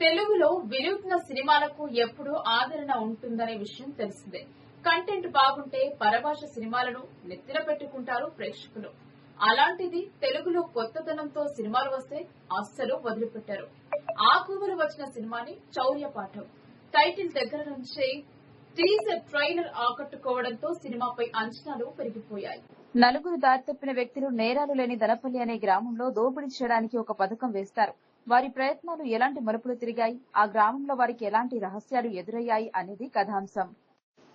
తెలుగులో వినూత్న సినిమాలకు ఎప్పుడూ ఆదరణ ఉంటుందనే విషయం తెలిసిందే. కంటెంట్ బాగుంటే పరభాష సినిమాలను నెత్తిన పెట్టుకుంటారు ప్రేక్షకులు. అలాంటిది తెలుగులో కొత్తదనంతో సినిమాలు వస్తే అస్సలు వదిలిపెట్టారు. ఆ వచ్చిన సినిమాని చౌర్య పాఠం టైటిల్ దగ్గర నుంచే టీజర్ ట్రైలర్ ఆకట్టుకోవడంతో సినిమాపై అంచనాలు పెరిగిపోయాయి. నలుగురు దారి తప్పిన వ్యక్తులు నేరాలు లేని దనపల్లి అనే గ్రామంలో దోపిడీ చేయడానికి ఒక పథకం వేస్తారు. వారి ప్రయత్నాలు ఎలాంటి మలుపులు తిరిగాయి? ఆ గ్రామంలో వారికి ఎలాంటి రహస్యాలు ఎదురయ్యాయి? అనేది కథాంశం.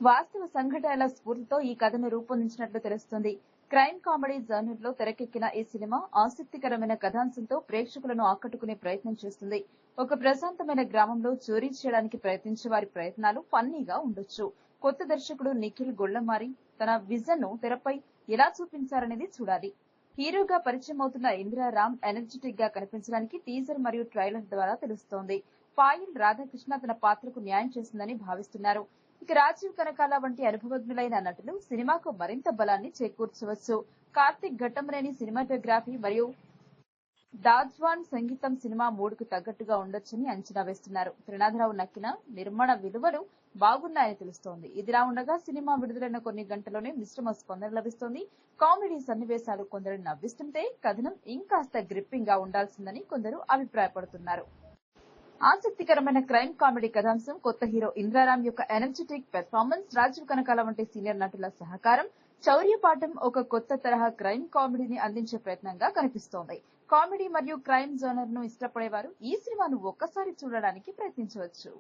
వాస్తవ సంఘటనల స్ఫూర్తితో ఈ కథను రూపొందించినట్లు తెలుస్తుంది. క్రైమ్ కామెడీ జర్నల్లో తెరకెక్కిన ఈ సినిమా ఆసక్తికరమైన కథాంశంతో ప్రేక్షకులను ఆకట్టుకునే ప్రయత్నం చేస్తుంది. ఒక ప్రశాంతమైన గ్రామంలో చోరీ చేయడానికి ప్రయత్నించే వారి ప్రయత్నాలు ఫన్నీగా ఉండొచ్చు. కొత్త దర్శకుడు నిఖిల్ గొళ్ళమారి తన విజన్ను తెరపై ఎలా చూపించారనేది చూడాలి. హీరోగా పరిచయం అవుతున్న ఇందిరారామ్ ఎనర్జెటిక్గా కనిపించడానికి టీజర్ మరియు ట్రైలర్ ద్వారా తెలుస్తోంది. పాయల్ రాధాకృష్ణ తన పాత్రకు న్యాయం చేసిందని భావిస్తున్నారు. ఇక రాజీవ్ కనకాల వంటి అనుభవజ్ఞులైన నటులు సినిమాకు మరింత బలాన్ని చేకూర్చవచ్చు. కార్తిక్ ఘట్టమనేని సినిమాటోగ్రఫీ మరియు దాజ్వాన్ సంగీతం సినిమా మూడుకు తగ్గట్టుగా ఉండొచ్చని అంచనా వేస్తున్నారు. త్రినాథరావు నక్కిన నిర్మాణ విలువలు బాగున్నాయని తెలుస్తోంది. ఇదిలా ఉండగా సినిమా విడుదలైన కొన్ని గంటలోనే మిశ్రమ స్పందన లభిస్తోంది. కామెడీ సన్నివేశాలు కొందరు నవ్విస్తుంటే కథనం ఇంకాస్త గ్రిప్పింగ్గా ఉండాల్సిందని కొందరు అభిప్రాయపడుతున్నారు. ఆసక్తికరమైన క్రైమ్ కామెడీ కథాంశం కొత్త హీరో ఇంద్రారాం యొక్క ఎనర్జెటిక్ పెర్ఫార్మెన్స్ రాజీవ్ కనకాల వంటి సీనియర్ నటుల సహకారం చౌర్యపాఠం ఒక కొత్త తరహా క్రైమ్ కామెడీని అందించే ప్రయత్నంగా కనిపిస్తోంది. కామెడీ మరియు క్రైమ్ జోనర్ను ఇష్టపడేవారు ఈ సినిమాను ఒక్కసారి చూడడానికి ప్రయత్నించవచ్చు.